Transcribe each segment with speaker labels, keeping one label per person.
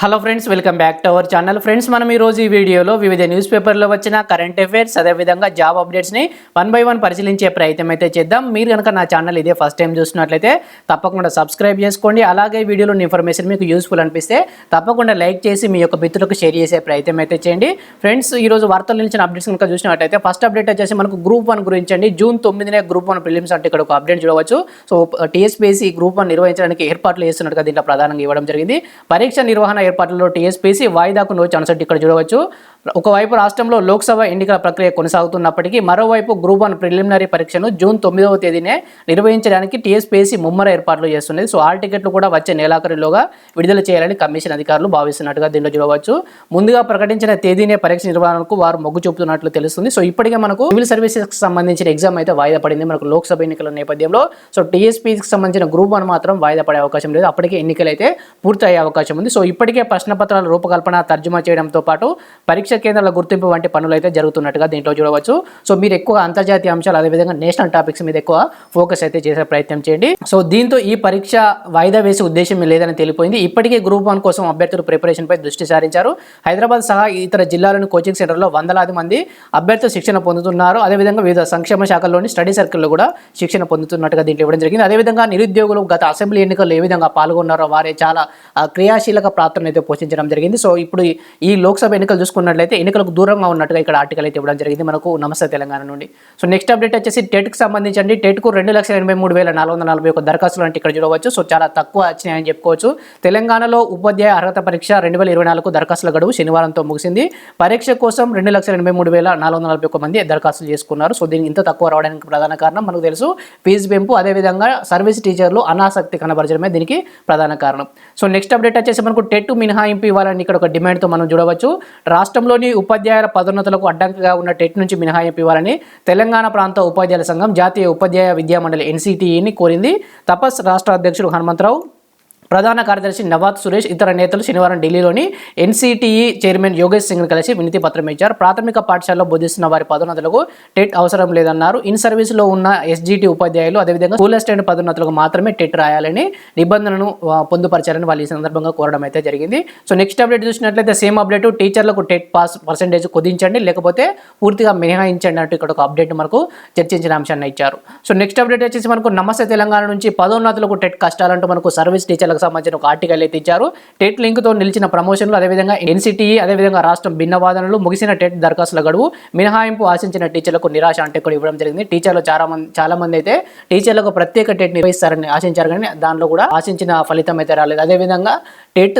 Speaker 1: hello friends welcome back to our channel friends మనం ఈ రోజు ఈ వీడియోలో వివిధ న్యూస్ పేపర్లో వచ్చిన కరెంట్ అఫైర్స్ అదేవిధంగా జాబ్ అప్డేట్స్ని వన్ బై వన్ పరిశీలించే ప్రయత్నం అయితే చేద్దాం మీరు కనుక నా ఛానల్ ఇదే ఫస్ట్ టైం చూసినట్లయితే తప్పకుండా సబ్స్క్రైబ్ చేసుకోండి అలాగే వీడియోలో ఇన్ఫర్మేషన్ మీకు యూస్ఫుల్ అనిపిస్తే తప్పకుండా లైక్ చేసి మీ యొక్క మిత్రులకు షేర్ చేసే ప్రయత్నం అయితే చేయండి ఫ్రెండ్స్ ఈ రోజు నుంచి అప్డేట్స్ కనుక చూసినట్లయితే ఫస్ట్ అప్డేట్ వచ్చేసి మనకు గ్రూప్ వన్ గురించి అండి జూన్ తొమ్మిదినే గ్రూప్ వన్ ప్రిలిమ్స్ అంటే ఇక్కడ ఒక అప్డేట్ చూడవచ్చు సో టీఎస్పీసీ గ్రూప్ వన్ నిర్వహించడానికి ఏర్పాట్లు చేస్తున్నట్టుగా దీంట్లో ప్రధానంగా ఇవ్వడం జరిగింది పరీక్ష నిర్వహణ ఏర్పాట్లలో టీఎస్పీసీ వాయిదాకు నోచి అనసట్టు ఇక్కడ చూడవచ్చు ఒకవైపు రాష్ట్రంలో లోక్సభ ఎన్నికల ప్రక్రియ కొనసాగుతున్నప్పటికీ మరోవైపు గ్రూప్ వన్ ప్రిలిమినరీ పరీక్షను జూన్ తొమ్మిదవ తేదీనే నిర్వహించడానికి టీఎస్పీఎస్సీ ముమ్మర ఏర్పాట్లు చేస్తుంది సో ఆల్ టికెట్లు కూడా వచ్చే నెలాఖరులోగా విడుదల చేయాలని కమిషన్ అధికారులు భావిస్తున్నట్టుగా దీనిలో చూడవచ్చు ముందుగా ప్రకటించిన తేదీనే పరీక్ష నిర్వహణకు వారు మొగ్గు చూపుతున్నట్లు తెలుస్తుంది సో ఇప్పటికే మనకు సివిల్ సర్వీసెస్కి సంబంధించిన ఎగ్జామ్ అయితే వాయిదా పడింది మనకు లోక్సభ ఎన్నికల నేపథ్యంలో సో టీఎస్పీకి సంబంధించిన గ్రూప్ వన్ మాత్రం వాయిదా పడే అవకాశం లేదు అప్పటికే ఎన్నికలు అయితే పూర్తి అయ్యే అవకాశం ఉంది సో ఇప్పటికే ప్రశ్నపత్రాల రూపకల్పన తర్జుమా చేయడంతో పాటు పరీక్ష పరీక్ష కేంద్రాల గుర్తింపు వంటి పనులు అయితే జరుగుతున్నట్టుగా దీంట్లో చూడవచ్చు సో మీరు ఎక్కువ అంతర్జాతీయ అంశాలు అదేవిధంగా నేషనల్ టాపిక్స్ మీద ఎక్కువ ఫోకస్ అయితే చేసే ప్రయత్నం చేయండి సో దీంతో ఈ పరీక్ష వాయిదా వేసే ఉద్దేశం లేదని తెలిపోయింది ఇప్పటికే గ్రూప్ వన్ కోసం అభ్యర్థులు పై దృష్టి సారించారు హైదరాబాద్ సహా ఇతర జిల్లాలోని కోచింగ్ సెంటర్లో వందలాది మంది అభ్యర్థులు శిక్షణ పొందుతున్నారు అదేవిధంగా వివిధ సంక్షేమ శాఖల్లోని స్టడీ సర్కిల్లో కూడా శిక్షణ పొందుతున్నట్టుగా దీంట్లో ఇవ్వడం జరిగింది అదేవిధంగా నిరుద్యోగులు గత అసెంబ్లీ ఎన్నికల్లో ఏ విధంగా పాల్గొన్నారో వారే చాలా క్రియాశీలక పాత్రను అయితే పోషించడం జరిగింది సో ఇప్పుడు ఈ లోక్సభ ఎన్నికలు చూసుకున్నట్లయితే అయితే ఎన్నికలకు దూరంగా ఉన్నట్టుగా ఇక్కడ ఆర్టికల్ అయితే ఇవ్వడం జరిగింది మనకు నమస్తే తెలంగాణ నుండి సో నెక్స్ట్ అప్డేట్ వచ్చేసి టెట్కి సంబంధించి టెట్కు రెండు లక్షల ఎనభై మూడు వేల నాలుగు వందల నలభై ఒక దరఖాస్తులు అంటే ఇక్కడ చూడవచ్చు సో చాలా తక్కువ వచ్చినాయని చెప్పుకోవచ్చు తెలంగాణలో ఉపాధ్యాయ అర్హత పరీక్ష రెండు వేల ఇరవై నాలుగు దరఖాస్తుల గడువు శనివారంతో ముగిసింది పరీక్ష కోసం రెండు లక్షల ఎనభై మూడు వేల నాలుగు వందల నలభై ఒక మంది దరఖాస్తులు చేసుకున్నారు సో దీనికి ఇంత తక్కువ రావడానికి ప్రధాన కారణం మనకు తెలుసు ఫీజు పెంపు అదేవిధంగా సర్వీస్ టీచర్లు అనాసక్తి కనబరచడమే దీనికి ప్రధాన కారణం సో నెక్స్ట్ అప్డేట్ వచ్చేసి మనకు టెట్ మినహాయింపు ఇవ్వాలని ఇక్కడ ఒక డిమాండ్తో మనం చూడవచ్చు రాష్ట్రం రాష్ట్రంలోని ఉపాధ్యాయుల పదోన్నతులకు అడ్డంకిగా ఉన్న టెట్ నుంచి మినహాయింపు ఇవ్వాలని తెలంగాణ ప్రాంత ఉపాధ్యాయుల సంఘం జాతీయ ఉపాధ్యాయ విద్యామండలి ఎన్సిటిఈని కోరింది తపస్ రాష్ట్ర అధ్యక్షుడు హనుమంతరావు ప్రధాన కార్యదర్శి నవాజ్ సురేష్ ఇతర నేతలు శనివారం ఢిల్లీలోని ఎన్సీటీఈ చైర్మన్ యోగేష్ సింగ్ను కలిసి వినతి పత్రం ఇచ్చారు ప్రాథమిక పాఠశాలలో బోధిస్తున్న వారి పదోన్నతులకు టెట్ అవసరం లేదన్నారు ఇన్ సర్వీస్లో ఉన్న ఎస్జీటీ ఉపాధ్యాయులు అదేవిధంగా స్కూల్ అసిస్టెంట్ పదోన్నతులకు మాత్రమే టెట్ రాయాలని నిబంధనను పొందుపరచాలని వాళ్ళు ఈ సందర్భంగా కోరడం అయితే జరిగింది సో నెక్స్ట్ అప్డేట్ చూసినట్లయితే సేమ్ అప్డేట్ టీచర్లకు టెట్ పాస్ పర్సంటేజ్ కుదించండి లేకపోతే పూర్తిగా మినహాయించండి అంటూ ఇక్కడ ఒక అప్డేట్ మనకు చర్చించిన అంశాన్ని ఇచ్చారు సో నెక్స్ట్ అప్డేట్ వచ్చేసి మనకు నమస్తే తెలంగాణ నుంచి పదోన్నతులకు టెట్ కష్టాలంటూ మనకు సర్వీస్ టీచర్లకు పథకాలకు సంబంధించిన ఒక ఆర్టికల్ అయితే ఇచ్చారు టెట్ లింక్తో నిలిచిన ప్రమోషన్లు అదేవిధంగా ఎన్సిటిఈ e, అదేవిధంగా రాష్ట్రం భిన్న వాదనలు ముగిసిన టెట్ దరఖాస్తుల గడువు మినహాయింపు ఆశించిన టీచర్లకు నిరాశ అంటే కూడా ఇవ్వడం జరిగింది టీచర్లు చాలా మంది చాలా మంది అయితే టీచర్లకు ప్రత్యేక టెట్ నిర్వహిస్తారని ఆశించారు కానీ దానిలో కూడా ఆశించిన ఫలితం అయితే రాలేదు అదేవిధంగా టెట్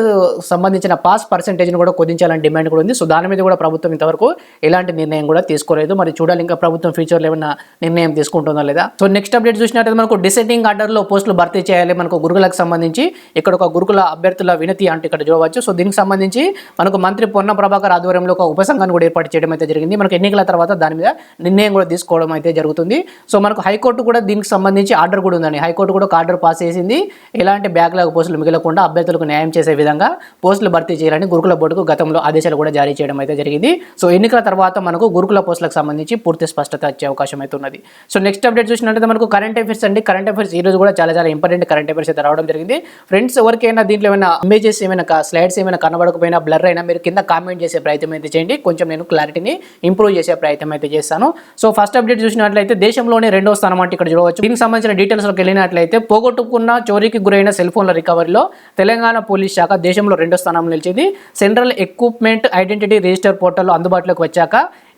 Speaker 1: సంబంధించిన పాస్ పర్సంటేజ్ని కూడా కుదించాలని డిమాండ్ కూడా ఉంది సో దాని మీద కూడా ప్రభుత్వం ఇంతవరకు ఎలాంటి నిర్ణయం కూడా తీసుకోలేదు మరి చూడాలి ఇంకా ప్రభుత్వం ఫ్యూచర్లో ఏమైనా నిర్ణయం తీసుకుంటుందా లేదా సో నెక్స్ట్ అప్డేట్ చూసినట్లయితే మనకు డిసెండింగ్ ఆర్డర్లో పోస్టులు భర్తీ చేయాలి మనకు గురుకులకు సంబంధించి ఇక్కడ ఒక గురుకుల అభ్యర్థుల వినతి అంటే ఇక్కడ చూడవచ్చు సో దీనికి సంబంధించి మనకు మంత్రి పొన్న ప్రభాకర్ ఆధ్వర్యంలో ఒక ఉపసంఘాన్ని కూడా ఏర్పాటు చేయడం అయితే జరిగింది మనకు ఎన్నికల తర్వాత దాని మీద నిర్ణయం కూడా తీసుకోవడం అయితే జరుగుతుంది సో మనకు హైకోర్టు కూడా దీనికి సంబంధించి ఆర్డర్ కూడా ఉందండి హైకోర్టు కూడా ఒక ఆర్డర్ పాస్ చేసింది ఎలాంటి బ్యాక్లాగ్ పోస్టులు మిగలకుండా అభ్యర్థులకు న్యాయం చేసి చేసే విధంగా పోస్టులు భర్తీ చేయాలని గురుకుల బోర్డుకు గతంలో ఆదేశాలు కూడా జారీ చేయడం అయితే జరిగింది సో ఎన్నికల తర్వాత మనకు గురుకుల పోస్టులకు సంబంధించి పూర్తి స్పష్టత వచ్చే అవకాశం అయితే ఉన్నది సో నెక్స్ట్ అప్డేట్ చూసినట్లయితే మనకు కరెంట్ అఫేర్స్ అండి కరెంట్ అఫేర్స్ ఈ రోజు కూడా చాలా చాలా ఇంపార్టెంట్ కరెంట్ అఫేర్స్ అయితే రావడం జరిగింది ఫ్రెండ్స్ ఎవరికైనా దీంట్లో ఏమైనా ఇమేజెస్ ఏమైనా స్లైడ్స్ ఏమైనా కనబడకపోయినా బ్లర్ అయినా మీరు కింద కామెంట్ చేసే ప్రయత్నం అయితే చేయండి కొంచెం నేను క్లారిటీని ఇంప్రూవ్ చేసే ప్రయత్నం అయితే చేస్తాను సో ఫస్ట్ అప్డేట్ చూసినట్లయితే దేశంలోనే రెండో స్థానం అంటే ఇక్కడ చూడవచ్చు దీనికి సంబంధించిన డీటెయిల్స్ వెళ్ళినట్లయితే పోగొట్టుకున్న చోరీకి గురైన సెల్ ఫోన్ల రికవరీలో తెలంగాణ పోలీస్ శాఖ దేశంలో రెండో స్థానంలో నిలిచింది సెంట్రల్ ఎక్విప్మెంట్ ఐడెంటిటీ రిజిస్టర్ పోర్టల్లో అందుబాటులోకి వచ్చాక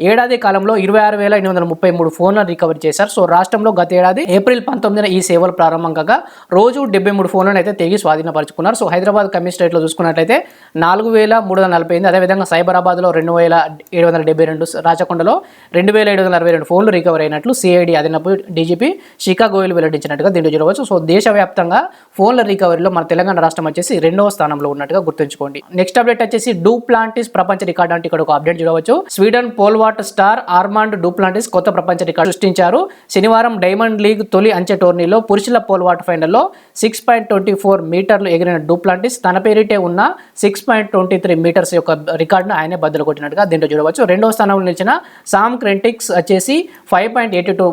Speaker 1: ఏడాది కాలంలో ఇరవై ఆరు వేల ఎనిమిది వందల ముప్పై మూడు ఫోన్లను రికవర్ చేశారు సో రాష్ట్రంలో గత ఏడాది ఏప్రిల్ పంతొమ్మిదిన ఈ సేవలు ప్రారంభం కాగా రోజు డెబ్బై మూడు ఫోన్లను అయితే తిరిగి స్వాధీనపరుచుకున్నారు సో హైదరాబాద్ కమిషనరేట్లో చూసుకున్నట్లయితే నాలుగు వేల మూడు వందల నలభై ఎనిమిది అదేవిధంగా సైబరాబాద్లో రెండు వేల ఏడు వందల డెబ్బై రెండు రాచకొండలో రెండు వేల ఏడు వందల అరవై రెండు ఫోన్లు రికవర్ అయినట్లు సిఐడి అదనపు డీజీపీ షికా గోయల్ వెల్లడించినట్టుగా దీంట్లో చూడవచ్చు సో దేశవ్యాప్తంగా ఫోన్ల రికవరీలో మన తెలంగాణ రాష్ట్రం వచ్చేసి రెండవ స్థానంలో ఉన్నట్టుగా గుర్తుంచుకోండి నెక్స్ట్ అప్డేట్ వచ్చేసి డూ ప్లాంటిస్ ప్రపంచ రికార్డు అంటే ఇక్కడ ఒక అప్డేట్ చూడవచ్చు స్వీడన్ పోల్వా స్పాట్ స్టార్ ఆర్మాండ్ డూప్లాంటిస్ కొత్త ప్రపంచ రికార్డు సృష్టించారు శనివారం డైమండ్ లీగ్ తొలి అంచె టోర్నీలో పురుషుల పోల్వాట్ ఫైనల్లో సిక్స్ పాయింట్ ట్వంటీ ఫోర్ మీటర్లు ఎగిరిన డూప్లాంటిస్ తన పేరిటే ఉన్న six point twenty three metres యొక్క రికార్డును ఆయనే బద్దలు కొట్టినట్టుగా దీంట్లో చూడవచ్చు రెండో స్థానంలో నిలిచిన సామ్ క్రెంటిక్స్ వచ్చేసి five point eighty two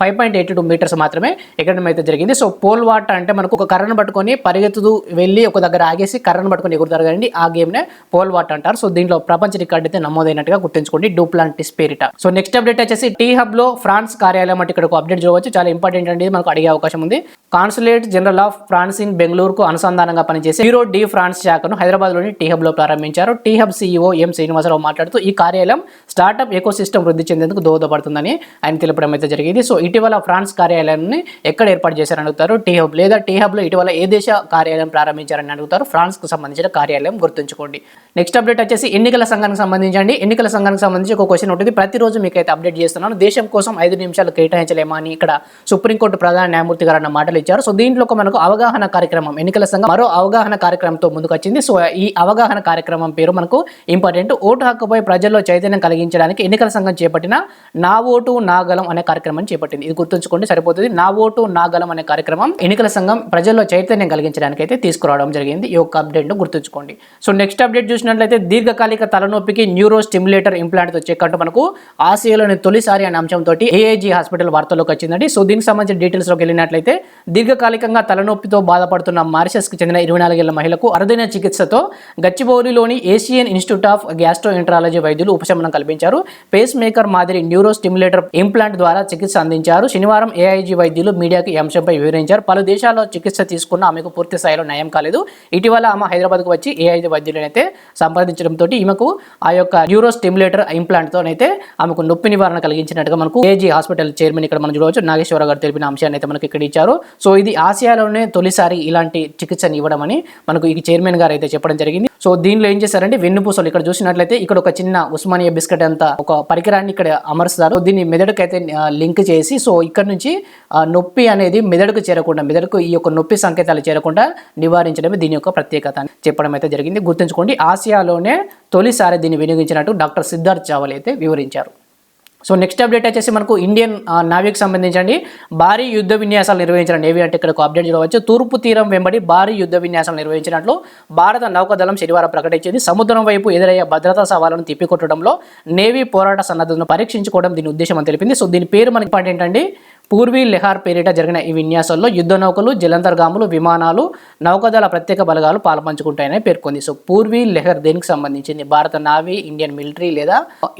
Speaker 1: five point eighty two metres మాత్రమే ఎగరడం అయితే జరిగింది సో పోల్ వాట్ అంటే మనకు ఒక కర్రను పట్టుకొని పరిగెత్తు వెళ్ళి ఒక దగ్గర ఆగేసి కర్రను పట్టుకొని ఎగురుతారు కానీ ఆ గేమ్నే పోల్ వాట్ అంటారు సో దీంట్లో ప్రపంచ రికార్డు అయితే నమోదైనట్టుగా గుర్తుంచుకోండి డూప్లాంట్ అలాంటి స్పిరిట సో నెక్స్ట్ అప్డేట్ వచ్చేసి టీ హబ్ లో ఫ్రాన్స్ కార్యాలయం అంటే ఇక్కడ అప్డేట్ చూడవచ్చు చాలా ఇంపార్టెంట్ అండి మనకు అడిగే అవకాశం ఉంది consulate general of France in బెంగళూరుకు అనుసంధానంగా పనిచేసే హీరో డి ఫ్రాన్స్ శాఖను హైదరాబాద్ లోని టీ హబ్ లో ప్రారంభించారు T Hub CEO M Srinivasarao మాట్లాడుతూ ఈ కార్యాలయం స్టార్టప్ సిస్టమ్ వృద్ధి చెందేందుకు దోహదపడుతుందని ఆయన తెలపడం అయితే జరిగింది సో ఇటీవల ఫ్రాన్స్ కార్యాలయాన్ని ఎక్కడ ఏర్పాటు చేశారని అడుగుతారు టీ హబ్ లేదా టీ హబ్ లో ఇటీవల ఏ దేశ కార్యాలయం ప్రారంభించారని అడుగుతారు ఫ్రాన్స్ కు సంబంధించిన కార్యాలయం గుర్తుంచుకోండి నెక్స్ట్ అప్డేట్ వచ్చేసి ఎన్నికల సంఘానికి సంబంధించి ఎన్నికల సంఘానికి సంబంధించి ఒక క్వశ్చన్ ఉంటుంది ప్రతిరోజు అయితే అప్డేట్ చేస్తున్నాను దేశం కోసం ఐదు నిమిషాలు కేటాయించలేమా అని ఇక్కడ సుప్రీంకోర్టు ప్రధాన న్యాయమూర్తి గారు అన్న మాటలు ఇచ్చారు సో దీంట్లో మనకు అవగాహన కార్యక్రమం ఎన్నికల సంఘం మరో అవగాహన కార్యక్రమంతో ముందుకు వచ్చింది సో ఈ అవగాహన కార్యక్రమం పేరు మనకు ఇంపార్టెంట్ ఓటు హక్కుపై ప్రజల్లో చైతన్యం కలిగించడానికి ఎన్నికల సంఘం చేపట్టిన నా ఓటు నా గలం అనే కార్యక్రమం చేపట్టింది ఇది గుర్తుంచుకోండి సరిపోతుంది నా ఓటు నా గలం అనే కార్యక్రమం ఎన్నికల సంఘం ప్రజల్లో చైతన్యం కలిగించడానికి అయితే తీసుకురావడం జరిగింది ఈ యొక్క అప్డేట్ను గుర్తుంచుకోండి సో నెక్స్ట్ అప్డేట్ చూసినట్లయితే దీర్ఘకాలిక తలనొప్పికి న్యూరో స్టిమ్యులేటర్ ఇంప్లాంట్తో చెక్ అంటే మనకు ఆసియాలోని తొలిసారి అనే అంశంతో ఏఐజీ హాస్పిటల్ వార్తల్లోకి వచ్చిందండి సో దీనికి సంబంధించిన డీటెయిల్స్లోకి వెళ్ళినట్లయితే దీర్ఘకాలికంగా తలనొప్పితో బాధపడుతున్న మారిషస్కి చెందిన ఇరవై నాలుగేళ్ల మహిళకు అరుదైన చికిత్సతో గచ్చిబౌలిలోని ఏషియన్ ఇన్స్టిట్యూట్ ఆఫ్ ఇంట్రాలజీ వైద్యులు ఉపశమనం కల్పించారు పేస్ మేకర్ మాదిరి న్యూరో స్టిమ్యులేటర్ ఇంప్లాంట్ ద్వారా చికిత్స అందించారు శనివారం ఏఐజీ వైద్యులు మీడియాకు ఈ అంశంపై వివరించారు పలు దేశాల్లో చికిత్స తీసుకున్న ఆమెకు పూర్తి స్థాయిలో నయం కాలేదు ఇటీవల ఆమె హైదరాబాద్కు వచ్చి ఏఐజీ వైద్యులనైతే సంప్రదించడంతో ఈమెకు ఆ యొక్క న్యూరో స్టిమ్యులేటర్ ఇంప్లాంట్తో త్వరలోనైతే ఆమెకు నొప్పి నివారణ కలిగించినట్టుగా మనకు ఏజీ హాస్పిటల్ చైర్మన్ ఇక్కడ మనం చూడవచ్చు నాగేశ్వరరావు గారు తెలిపిన అంశాన్ని అయితే మనకి ఇక్కడ ఇచ్చారు సో ఇది ఆసియాలోనే తొలిసారి ఇలాంటి చికిత్సని ఇవ్వడమని మనకు ఈ చైర్మన్ గారు అయితే చెప్పడం జరిగింది సో దీనిలో ఏం చేశారంటే వెన్నుపూసలు ఇక్కడ చూసినట్లయితే ఇక్కడ ఒక చిన్న ఉస్మానియా బిస్కెట్ అంత ఒక పరికరాన్ని ఇక్కడ అమరుస్తారు దీన్ని మెదడుకు అయితే లింక్ చేసి సో ఇక్కడ నుంచి నొప్పి అనేది మెదడుకు చేరకుండా మెదడుకు ఈ యొక్క నొప్పి సంకేతాలు చేరకుండా నివారించడమే దీని యొక్క ప్రత్యేకత అని చెప్పడం అయితే జరిగింది గుర్తుంచుకోండి ఆసియాలోనే తొలిసారి దీన్ని వినియోగించినట్టు డాక్టర్ సిద్ధార్థ్ చావల్ అయితే వివరించారు సో నెక్స్ట్ అప్డేట్ వచ్చేసి మనకు ఇండియన్ నావీకి సంబంధించండి భారీ యుద్ధ విన్యాసాలు నిర్వహించడం ఏవి అంటే ఇక్కడ అప్డేట్ చూడవచ్చు తూర్పు తీరం వెంబడి భారీ యుద్ధ విన్యాసాలు నిర్వహించినట్లు భారత నౌకాదళం శనివారం ప్రకటించింది సముద్రం వైపు ఎదురయ్యే భద్రతా సవాలను తిప్పికొట్టడంలో నేవీ పోరాట సన్నద్ధతను పరీక్షించుకోవడం దీని ఉద్దేశం అని తెలిపింది సో దీని పేరు మనకి ఇంపార్టెంట్ అండి పూర్వీ లెహార్ పేరిట జరిగిన ఈ విన్యాసంలో యుద్ధ నౌకలు జలంతర్గాములు విమానాలు నౌకాదళ ప్రత్యేక బలగాలు పాల్పంచుకుంటాయని పేర్కొంది సో పూర్వీ లెహర్ దేనికి సంబంధించింది భారత నావీ ఇండియన్ మిలిటరీ లేదా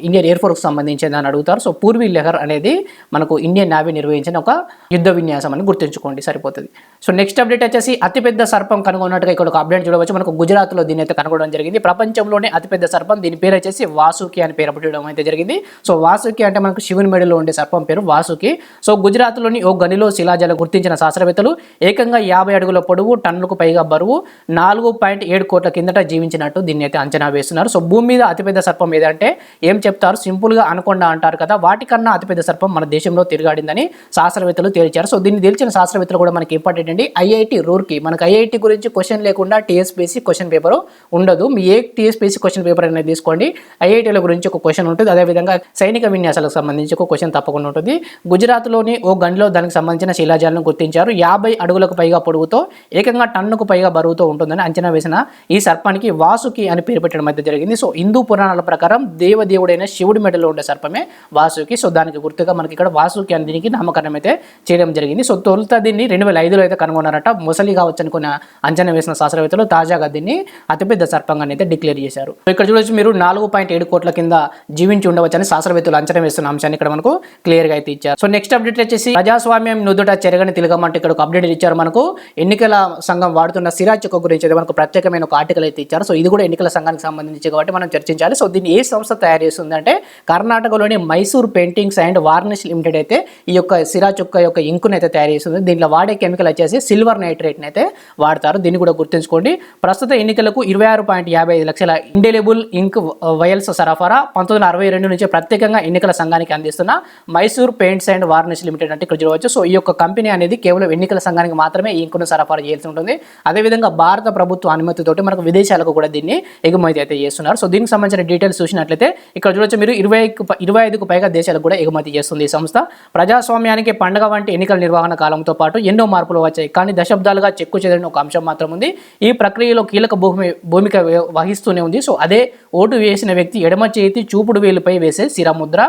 Speaker 1: ఇండియన్ ఎయిర్ ఫోర్స్కి సంబంధించింది అని అడుగుతారు సో పూర్వీ లెహర్ అనేది మనకు ఇండియన్ నావీ నిర్వహించిన ఒక యుద్ధ విన్యాసం అని గుర్తుంచుకోండి సరిపోతుంది సో నెక్స్ట్ అప్డేట్ వచ్చేసి అతిపెద్ద సర్పం కనుగొన్నట్టుగా ఇక్కడ ఒక అప్డేట్ చూడవచ్చు మనకు గుజరాత్లో దీని అయితే కనుగొనడం జరిగింది ప్రపంచంలోనే అతిపెద్ద సర్పం దీని పేరు వచ్చేసి వాసుకి అని పేరు పెట్టడం అయితే జరిగింది సో వాసుకి అంటే మనకు శివుని మెడలో ఉండే సర్పం పేరు వాసుకి సో గుజరాత్లోని ఓ గనిలో శిలాజాలు గుర్తించిన శాస్త్రవేత్తలు ఏకంగా యాభై అడుగుల పొడవు టన్నులకు పైగా బరువు నాలుగు పాయింట్ ఏడు కోట్ల కిందట జీవించినట్టు దీన్ని అయితే అంచనా వేస్తున్నారు సో భూమి మీద అతిపెద్ద సర్పం ఏదంటే ఏం చెప్తారు సింపుల్గా అనకొండ అంటారు కదా వాటికన్నా అతిపెద్ద సర్పం మన దేశంలో తిరగాడిందని శాస్త్రవేత్తలు తేల్చారు సో దీన్ని తెలిసిన శాస్త్రవేత్తలు కూడా మనకి ఇంపార్టెంట్ అండి ఐఐటి రూర్కి మనకి ఐఐటి గురించి క్వశ్చన్ లేకుండా టీఎస్పీసీ క్వశ్చన్ పేపర్ ఉండదు మీ ఏ టీఎస్పీసీ క్వశ్చన్ పేపర్ అనేది తీసుకోండి ఐఐటీల గురించి ఒక క్వశ్చన్ ఉంటుంది అదేవిధంగా సైనిక విన్యాసాలకు సంబంధించి ఒక క్వశ్చన్ తప్పకుండా ఉంటుంది గుజరాత్లోని ఓ గంటలో దానికి సంబంధించిన శిలాజాలను గుర్తించారు యాభై అడుగులకు పైగా పొడుగుతో ఏకంగా టన్నుకు పైగా బరువుతో ఉంటుందని అంచనా వేసిన ఈ సర్పానికి వాసుకి అని పేరు పెట్టడం అయితే జరిగింది సో హిందూ పురాణాల ప్రకారం దేవదేవుడైన శివుడి మెడలో ఉండే సర్పమే వాసుకి సో దానికి గుర్తుగా మనకి ఇక్కడ వాసుకి అని దీనికి నామకరణం అయితే చేయడం జరిగింది సో తొలుత దీన్ని రెండు వేల ఐదులో అయితే కనుగొన్నారట ముసలి కావచ్చు అనుకున్న అంచనా వేసిన శాస్త్రవేత్తలు తాజాగా దీన్ని అతిపెద్ద సర్పంగా అయితే డిక్లేర్ చేశారు ఇక్కడ చూడొచ్చు మీరు నాలుగు పాయింట్ ఏడు కోట్ల కింద జీవించి ఉండవచ్చని శాస్త్రవేత్తలు అంచనా వేస్తున్న అంశాన్ని ఇక్కడ మనకు క్లియర్గా అయితే ఇచ్చారు సో నెక్స్ట్ అప్డేట్ వచ్చేసి ప్రజాస్వామ్యం నుదుట చెరగని తిలగమంటే ఇక్కడ ఒక అప్డేట్ ఇచ్చారు మనకు ఎన్నికల సంఘం వాడుతున్న సిరాచొక్క గురించి అయితే మనకు ప్రత్యేకమైన ఒక ఆర్టికల్ అయితే ఇచ్చారు సో ఇది కూడా ఎన్నికల సంఘానికి సంబంధించి కాబట్టి మనం చర్చించాలి సో దీన్ని ఏ సంస్థ తయారు చేస్తుందంటే కర్ణాటకలోని Mysore paintings and varnish limited అయితే ఈ యొక్క సిరాచొక్క యొక్క ఇంకుని అయితే తయారు చేస్తుంది దీంట్లో వాడే కెమికల్ వచ్చేసి సిల్వర్ నైట్రేట్ని అయితే వాడతారు దీన్ని కూడా గుర్తుంచుకోండి ప్రస్తుత ఎన్నికలకు ఇరవై ఆరు పాయింట్ యాభై ఐదు లక్షల ఇండెలిబుల్ ఇంక్ వయల్స్ సరఫరా పంతొమ్మిది అరవై రెండు నుంచి ప్రత్యేకంగా ఎన్నికల సంఘానికి అందిస్తున్న Mysore paints and varnish limited ఏంటంటే ఇక్కడ చూడవచ్చు సో ఈ యొక్క కంపెనీ అనేది కేవలం ఎన్నికల సంఘానికి మాత్రమే ఇంకును సరఫరా చేయాల్సి ఉంటుంది అదేవిధంగా భారత ప్రభుత్వ అనుమతితోటి మనకు విదేశాలకు కూడా దీన్ని ఎగుమతి అయితే చేస్తున్నారు సో దీనికి సంబంధించిన డీటెయిల్స్ చూసినట్లయితే ఇక్కడ చూడవచ్చు మీరు ఇరవై ఇరవై ఐదుకు పైగా దేశాలకు కూడా ఎగుమతి చేస్తుంది ఈ సంస్థ ప్రజాస్వామ్యానికి పండగ వంటి ఎన్నికల నిర్వహణ కాలంతో పాటు ఎన్నో మార్పులు వచ్చాయి కానీ దశాబ్దాలుగా చెక్కు చెదిరిన ఒక అంశం మాత్రం ఉంది ఈ ప్రక్రియలో కీలక భూమి భూమిక వహిస్తూనే ఉంది సో అదే ఓటు వేసిన వ్యక్తి ఎడమ చేతి చూపుడు వేలుపై వేసే శిరముద్ర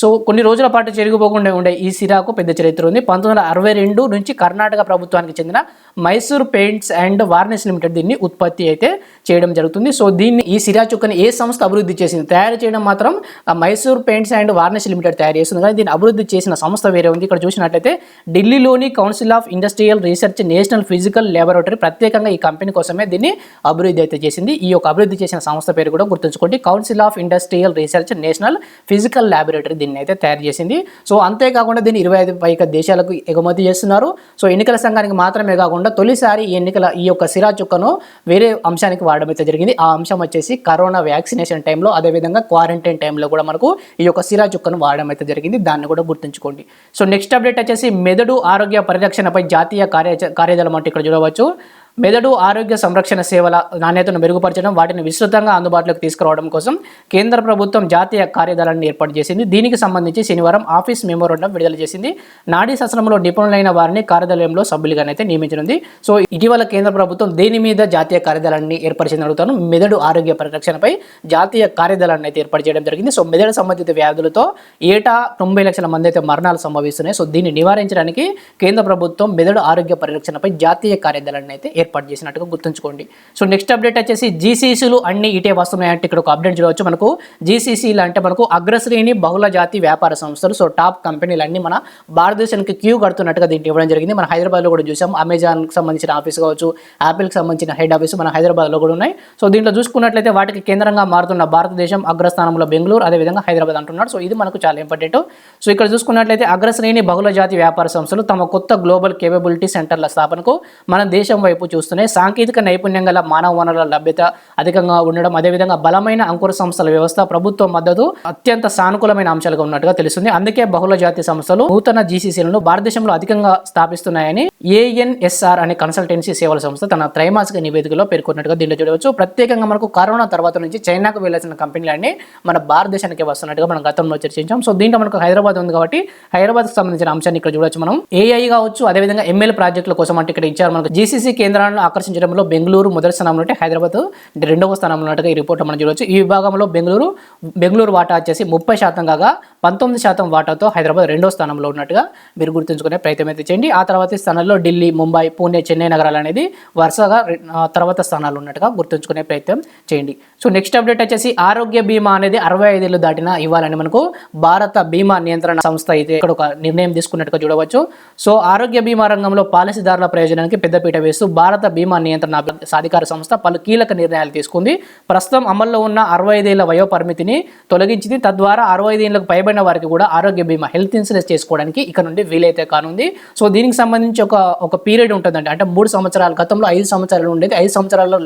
Speaker 1: సో కొన్ని రోజుల పాటు చెరిగిపోకుండా ఉండే ఈ సిరాకు పెద్ద చరిత్ర ఉంది పంతొమ్మిది వందల అరవై రెండు నుంచి కర్ణాటక ప్రభుత్వానికి చెందిన Mysore paints and varnish limited దీన్ని ఉత్పత్తి అయితే చేయడం జరుగుతుంది సో దీన్ని ఈ సిరా చుక్కని ఏ సంస్థ అభివృద్ధి చేసింది తయారు చేయడం మాత్రం Mysore paints and varnish limited తయారు చేస్తుంది కానీ దీన్ని అభివృద్ధి చేసిన సంస్థ వేరే ఉంది ఇక్కడ చూసినట్లయితే ఢిల్లీలోని council of industrial research national physical laboratory ప్రత్యేకంగా ఈ కంపెనీ కోసమే దీన్ని అభివృద్ధి అయితే చేసింది ఈ యొక్క అభివృద్ధి చేసిన సంస్థ పేరు కూడా గుర్తుంచుకోండి council of industrial research national physical laboratory దీన్ని అయితే తయారు చేసింది సో అంతేకాకుండా దీన్ని ఇరవై ఐదు పైగా దేశాలకు ఎగుమతి చేస్తున్నారు సో ఎన్నికల సంఘానికి మాత్రమే కాకుండా తొలిసారి ఈ ఎన్నికల ఈ యొక్క సిరా చుక్కను వేరే అంశానికి వాడడం అయితే జరిగింది ఆ అంశం వచ్చేసి కరోనా వ్యాక్సినేషన్ టైంలో అదేవిధంగా క్వారంటైన్ టైంలో కూడా మనకు ఈ యొక్క సిరా చుక్కను వాడడం అయితే జరిగింది దాన్ని కూడా గుర్తుంచుకోండి సో నెక్స్ట్ అప్డేట్ వచ్చేసి మెదడు ఆరోగ్య పరిరక్షణపై జాతీయ కార్య కార్యదలం అంటే ఇక్కడ చూడవచ్చు మెదడు ఆరోగ్య సంరక్షణ సేవల నాణ్యతను మెరుగుపరచడం వాటిని విస్తృతంగా అందుబాటులోకి తీసుకురావడం కోసం కేంద్ర ప్రభుత్వం జాతీయ కార్యదళాన్ని ఏర్పాటు చేసింది దీనికి సంబంధించి శనివారం ఆఫీస్ మెమోరండం విడుదల చేసింది నాడీ శాసనంలో నిపుణులైన వారిని కార్యాలయంలో సభ్యులుగానైతే నియమించనుంది సో ఇటీవల కేంద్ర ప్రభుత్వం దేని మీద జాతీయ కార్యదళాన్ని ఏర్పరిచింది అడుగుతాను మెదడు ఆరోగ్య పరిరక్షణపై జాతీయ కార్యదళాన్ని అయితే ఏర్పాటు చేయడం జరిగింది సో మెదడు సంబంధిత వ్యాధులతో ఏటా తొంభై లక్షల మంది అయితే మరణాలు సంభవిస్తున్నాయి సో దీన్ని నివారించడానికి కేంద్ర ప్రభుత్వం మెదడు ఆరోగ్య పరిరక్షణపై జాతీయ కార్యదళాన్ని అయితే ఏర్పాటు చేసినట్టుగా గుర్తుంచుకోండి సో నెక్స్ట్ అప్డేట్ వచ్చేసి జీసీసీలు అన్ని ఇటే వస్తున్నాయంటే ఇక్కడ ఒక అప్డేట్ చూడవచ్చు మనకు జీసీసీలు అంటే మనకు అగ్రశ్రేణి బహుళ జాతి వ్యాపార సంస్థలు సో టాప్ కంపెనీలు అన్ని మన భారతదేశానికి క్యూ కడుతున్నట్టుగా దీంట్లో ఇవ్వడం జరిగింది మన హైదరాబాద్లో కూడా చూసాం అమెజాన్కి సంబంధించిన ఆఫీస్ కావచ్చు యాపిల్కి సంబంధించిన హెడ్ ఆఫీస్ మన హైదరాబాద్లో కూడా ఉన్నాయి సో దీంట్లో చూసుకున్నట్లయితే వాటికి కేంద్రంగా మారుతున్న భారతదేశం అగ్రస్థానంలో బెంగళూరు అదేవిధంగా హైదరాబాద్ అంటున్నారు సో ఇది మనకు చాలా ఇంపార్టెంట్ సో ఇక్కడ చూసుకున్నట్లయితే అగ్రశ్రేణి బహుళ జాతి వ్యాపార సంస్థలు తమ కొత్త గ్లోబల్ కేపబిలిటీ సెంటర్ల స్థాపనకు మన దేశం వైపు చూస్తున్నాయి సాంకేతిక నైపుణ్యం గల మానవ వనరుల లభ్యత అధికంగా ఉండడం అదేవిధంగా బలమైన అంకుర సంస్థల వ్యవస్థ ప్రభుత్వ మద్దతు అత్యంత సానుకూలమైన అంశాలుగా ఉన్నట్టుగా తెలుస్తుంది అందుకే బహుళ జాతి సంస్థలు నూతన జీసీసీలను భారతదేశంలో అధికంగా స్థాపిస్తున్నాయని ఏఎన్ఎస్ఆర్ అనే కన్సల్టెన్సీ సేవల సంస్థ తన త్రైమాసిక నివేదికలో పేర్కొన్నట్టుగా దీంట్లో చూడవచ్చు ప్రత్యేకంగా మనకు కరోనా తర్వాత నుంచి చైనాకు వెళ్ళాల్సిన కంపెనీలన్నీ మన భారతదేశానికి వస్తున్నట్టుగా మనం గతంలో చర్చించాం సో దీంట్లో మనకు హైదరాబాద్ ఉంది కాబట్టి హైదరాబాద్కి సంబంధించిన అంశాన్ని ఇక్కడ చూడవచ్చు మనం ఏఐ కావచ్చు అదేవిధంగా ఎంఎల్ ప్రాజెక్టుల కోసం అంటే ఇక్కడ ఇచ్చారు మనకు జీసీసీ కేంద్ర స్థానాలను ఆకర్షించడంలో బెంగళూరు మొదటి స్థానంలో ఉంటే హైదరాబాద్ రెండవ స్థానంలో ఉన్నట్టుగా ఈ రిపోర్ట్ మనం చూడవచ్చు ఈ విభాగంలో బెంగళూరు బెంగళూరు వాటా వచ్చేసి ముప్పై శాతం కాగా పంతొమ్మిది శాతం వాటాతో హైదరాబాద్ రెండో స్థానంలో ఉన్నట్టుగా మీరు గుర్తుంచుకునే ప్రయత్నం అయితే చేయండి ఆ తర్వాత స్థానాల్లో ఢిల్లీ ముంబై పూణే చెన్నై నగరాలు అనేది వరుసగా తర్వాత స్థానాలు ఉన్నట్టుగా గుర్తుంచుకునే ప్రయత్నం చేయండి సో నెక్స్ట్ అప్డేట్ వచ్చేసి ఆరోగ్య బీమా అనేది అరవై ఐదేళ్ళు దాటిన ఇవ్వాలని మనకు భారత బీమా నియంత్రణ సంస్థ అయితే ఇక్కడ ఒక నిర్ణయం తీసుకున్నట్టుగా చూడవచ్చు సో ఆరోగ్య బీమా రంగంలో పాలసీదారుల ప్రయోజనానికి పెద్దపీట వేస్తూ భారత బీమా నియంత్రణ సాధికార సంస్థ పలు కీలక నిర్ణయాలు తీసుకుంది ప్రస్తుతం అమల్లో ఉన్న అరవై ఐదేళ్ల వయో పరిమితిని తొలగించింది తద్వారా అరవై ఐదు ఏళ్ళకు పైబడి చనిపోయిన వారికి కూడా ఆరోగ్య బీమా హెల్త్ ఇన్సూరెన్స్ చేసుకోవడానికి ఇక్కడ నుండి వీలైతే కానుంది సో దీనికి సంబంధించి ఒక ఒక పీరియడ్ ఉంటుందండి అంటే మూడు సంవత్సరాలు గతంలో ఐదు సంవత్సరాలు ఉండేది ఐదు సంవత్సరాల్లో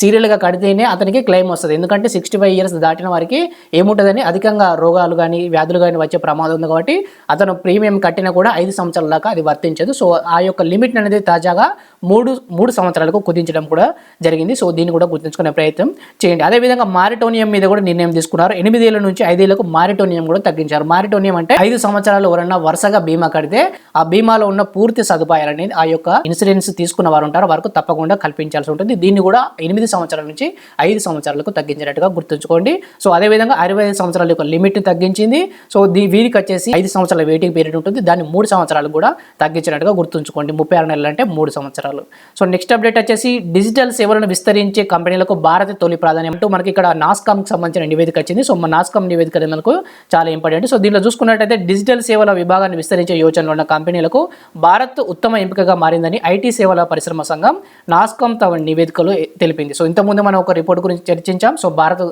Speaker 1: సీరియల్గా కడితేనే అతనికి క్లెయిమ్ వస్తుంది ఎందుకంటే సిక్స్టీ ఫైవ్ ఇయర్స్ దాటిన వారికి ఏముంటుందని అధికంగా రోగాలు కానీ వ్యాధులు కానీ వచ్చే ప్రమాదం ఉంది కాబట్టి అతను ప్రీమియం కట్టినా కూడా ఐదు సంవత్సరాల దాకా అది వర్తించదు సో ఆ యొక్క లిమిట్ అనేది తాజాగా మూడు మూడు సంవత్సరాలకు కుదించడం కూడా జరిగింది సో దీన్ని కూడా గుర్తుంచుకునే ప్రయత్నం చేయండి అదేవిధంగా మారిటోనియం మీద కూడా నిర్ణయం తీసుకున్నారు ఏళ్ళ నుంచి ఐదేళ్లకు మారిటోనియం కూడా తగ్గించారు ప్రవేశపెట్టారు మారిటోనియం అంటే ఐదు సంవత్సరాలు ఎవరైనా వరుసగా బీమా కడితే ఆ బీమాలో ఉన్న పూర్తి సదుపాయాలు అనేది ఆ యొక్క ఇన్సూరెన్స్ తీసుకున్న వారు ఉంటారు వారికి తప్పకుండా కల్పించాల్సి ఉంటుంది దీన్ని కూడా ఎనిమిది సంవత్సరాల నుంచి ఐదు సంవత్సరాలకు తగ్గించినట్టుగా గుర్తుంచుకోండి సో అదేవిధంగా అరవై ఐదు సంవత్సరాల యొక్క లిమిట్ తగ్గించింది సో దీ వీరికి వచ్చేసి ఐదు సంవత్సరాల వెయిటింగ్ పీరియడ్ ఉంటుంది దాన్ని మూడు సంవత్సరాలు కూడా తగ్గించినట్టుగా గుర్తుంచుకోండి ముప్పై ఆరు నెలలు అంటే మూడు సంవత్సరాలు సో నెక్స్ట్ అప్డేట్ వచ్చేసి డిజిటల్ సేవలను విస్తరించే కంపెనీలకు భారత తొలి ప్రాధాన్యం అంటూ మనకి ఇక్కడ నాస్కామ్కి సంబంధించిన నివేదిక వచ్చింది సో మా నాస్కామ్ నివేదిక మనకు చాలా ఇంపార్టెంట్ ఏంటి సో దీంట్లో చూసుకున్నట్టయితే డిజిటల్ సేవల విభాగాన్ని విస్తరించే యోచనలో ఉన్న కంపెనీలకు భారత్ ఉత్తమ ఎంపికగా మారిందని ఐటీ సేవల పరిశ్రమ సంఘం నాస్కామ్ తమ నివేదికలో తెలిపింది సో ఇంతకుముందు మనం ఒక రిపోర్ట్ గురించి చర్చించాం సో భారత్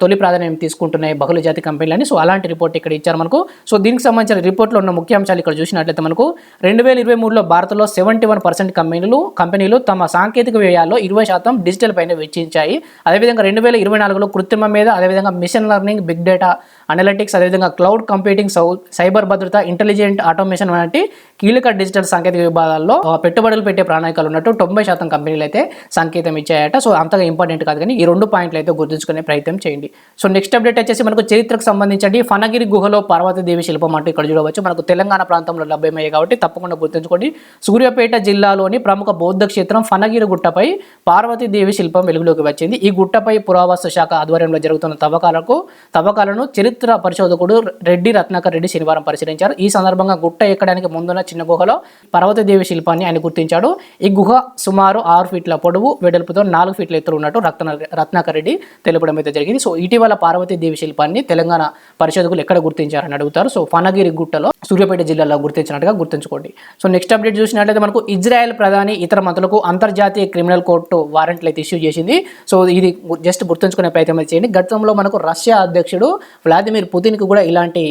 Speaker 1: తొలి ప్రాధాన్యం తీసుకుంటున్నాయి బహుళ జాతి కంపెనీలని సో అలాంటి రిపోర్ట్ ఇక్కడ ఇచ్చారు మనకు సో దీనికి సంబంధించిన రిపోర్ట్లో ఉన్న ముఖ్యాంశాలు ఇక్కడ చూసినట్లయితే మనకు రెండు వేల ఇరవై మూడులో భారత్లో సెవెంటీ వన్ పర్సెంట్ కంపెనీలు కంపెనీలు తమ సాంకేతిక వ్యయాల్లో ఇరవై శాతం డిజిటల్ పైన వెచ్చించాయి అదేవిధంగా రెండు వేల ఇరవై నాలుగులో కృత్రిమ మీద అదేవిధంగా machine learning big data analytics అదేవిధంగా క్లౌడ్ కంప్యూటింగ్ సౌ సైబర్ భద్రత ఇంటెలిజెంట్ ఆటోమేషన్ వంటి కీలక డిజిటల్ సాంకేతిక విభాగాల్లో పెట్టుబడులు పెట్టే ప్రణాళికలు ఉన్నట్టు తొంభై శాతం కంపెనీలు అయితే సంకేతం ఇచ్చాయట సో అంతగా ఇంపార్టెంట్ కాదు కానీ ఈ రెండు పాయింట్లు అయితే గుర్తుంచుకునే ప్రయత్నం చేయండి సో నెక్స్ట్ అప్డేట్ వచ్చేసి మనకు చరిత్రకు సంబంధించి ఫనగిరి గుహలో పార్వతీదేవి శిల్పం అంటూ ఇక్కడ చూడవచ్చు మనకు తెలంగాణ ప్రాంతంలో లభ్యమయ్యాయి కాబట్టి తప్పకుండా గుర్తుంచుకోండి సూర్యాపేట జిల్లాలోని ప్రముఖ బౌద్ధ క్షేత్రం ఫనగిరి గుట్టపై పార్వతీదేవి శిల్పం వెలుగులోకి వచ్చింది ఈ గుట్టపై పురావస్తు శాఖ ఆధ్వర్యంలో జరుగుతున్న తవ్వకాలకు తవ్వకాలను చరిత్ర పరిశోధకుడు రెడ్డి రత్నాకర్ రెడ్డి శనివారం పరిశీలించారు ఈ సందర్భంగా గుట్ట ఎక్కడానికి ముందున్న చిన్న గుహలో పర్వతదేవి శిల్పాన్ని ఆయన గుర్తించాడు ఈ గుహ సుమారు ఆరు ఫీట్ల పొడవు వెడల్పుతో నాలుగు ఫీట్ల ఎత్తులు ఉన్నట్టు రత్న రత్నాకర్ రెడ్డి తెలపడం అయితే జరిగింది సో ఇటీవల పార్వతీదేవి శిల్పాన్ని తెలంగాణ పరిశోధకులు ఎక్కడ గుర్తించారని అడుగుతారు సో ఫనగిరి గుట్టలో సూర్యాపేట జిల్లాలో గుర్తించినట్టుగా గుర్తుంచుకోండి సో నెక్స్ట్ అప్డేట్ చూసినట్లయితే మనకు ఇజ్రాయెల్ ప్రధాని ఇతర మంత్రులకు అంతర్జాతీయ క్రిమినల్ కోర్టు వారెంట్లు అయితే ఇష్యూ చేసింది సో ఇది జస్ట్ గుర్తుంచుకునే ప్రయత్నం చేయండి గతంలో మనకు రష్యా అధ్యక్షుడు వ్లాదిమిర్ పుతిన్కి కూడా ఇలాంటి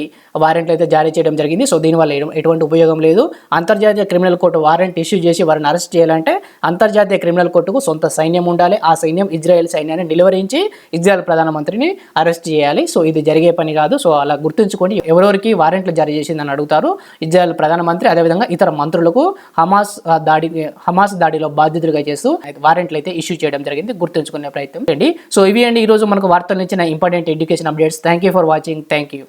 Speaker 1: వారెంట్లు అయితే జారీ చేయడం జరిగింది సో దీనివల్ల ఎటువంటి ఉపయోగం లేదు అంతర్జాతీయ క్రిమినల్ కోర్టు వారెంట్ ఇష్యూ చేసి వారిని అరెస్ట్ చేయాలంటే అంతర్జాతీయ క్రిమినల్ కోర్టుకు సొంత సైన్యం ఉండాలి ఆ సైన్యం ఇజ్రాయెల్ సైన్యాన్ని నిలువరించి ఇజ్రాయెల్ ప్రధానమంత్రిని అరెస్ట్ చేయాలి సో ఇది జరిగే పని కాదు సో అలా గుర్తుంచుకొని ఎవరెవరికి వారెంట్లు జారీ చేసిందని అడుగుతారు ఇజ్రాయెల్ ప్రధానమంత్రి అదేవిధంగా ఇతర మంత్రులకు హమాస్ దాడి హమాస్ దాడిలో బాధ్యతలుగా చేస్తూ వారెంట్లు అయితే ఇష్యూ చేయడం జరిగింది గుర్తుంచుకునే ప్రయత్నం చేయండి సో ఇవి అండి ఈరోజు మనకు వార్తలు ఇచ్చిన important education updates thank you for watching thank you